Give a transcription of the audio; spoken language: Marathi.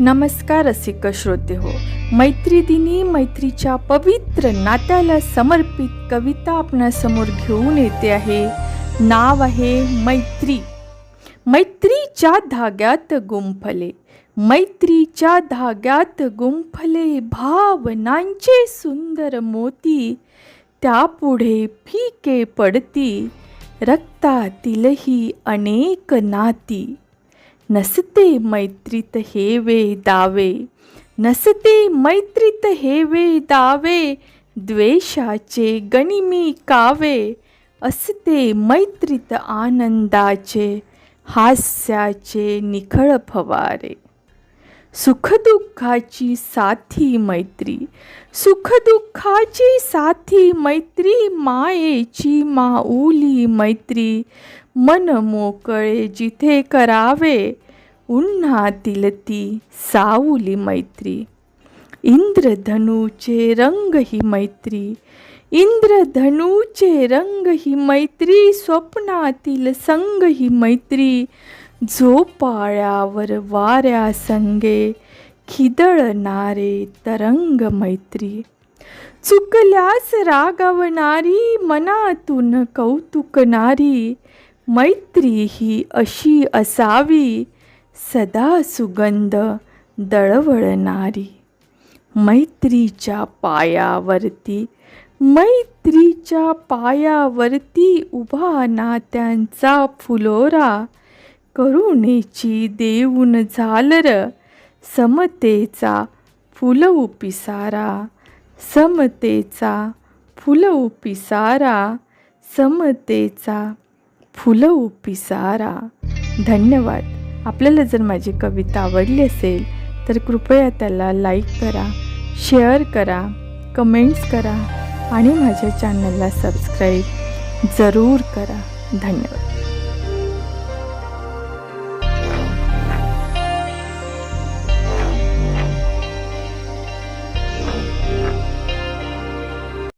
नमस्कार रसिक श्रोते हो. मैत्री दिनी मैत्रीच्या पवित्र नात्याला समर्पित कविता आपणासमोर घेऊन येते आहे. नाव आहे मैत्री. मैत्रीच्या धाग्यात गुंफले. मैत्रीच्या धाग्यात गुंफले भावनांचे सुंदर मोती. त्यापुढे फिके पडती. रक्तातीलही अनेक नाती. नसते मैत्रीत हेवे दावे नसते मैत्रीत हेवे दावे द्वेषाचे गणिमी कावे असते मैत्रीत आनंदाचे हास्याचे निखळ फवारे सुखदुःखाची साथी मैत्री सुखदुःखाची साथी मैत्री मायेची माऊली मैत्री मन मोकळे जिथे करावे उन्हातील ती साऊली मैत्री. इंद्रधनूचे रंग ही मैत्री. इंद्रधनूचे रंग ही मैत्री. स्वप्नातील संग ही मैत्री. झोपाळ्यावर वाऱ्या संगे खिदळणारे तरंग मैत्री. चुकल्यास रागवणारी मनातून कौतुकणारी मैत्री ही अशी असावी. सदा सुगंध दळवळणारी. मैत्रीच्या पायावरती मैत्रीच्या पायावरती उभा नात्यांचा फुलोरा. करुणेची देऊन झालर समतेचा फुल उपिसारा समतेचा फुल उपिसारा समतेचा फुल उपिसारा धन्यवाद. आपल्याला जर माझी कविता आवडली असेल तर कृपया त्याला लाईक करा शेअर करा कमेंट्स करा आणि माझ्या चॅनलला सबस्क्राईब जरूर करा. धन्यवाद.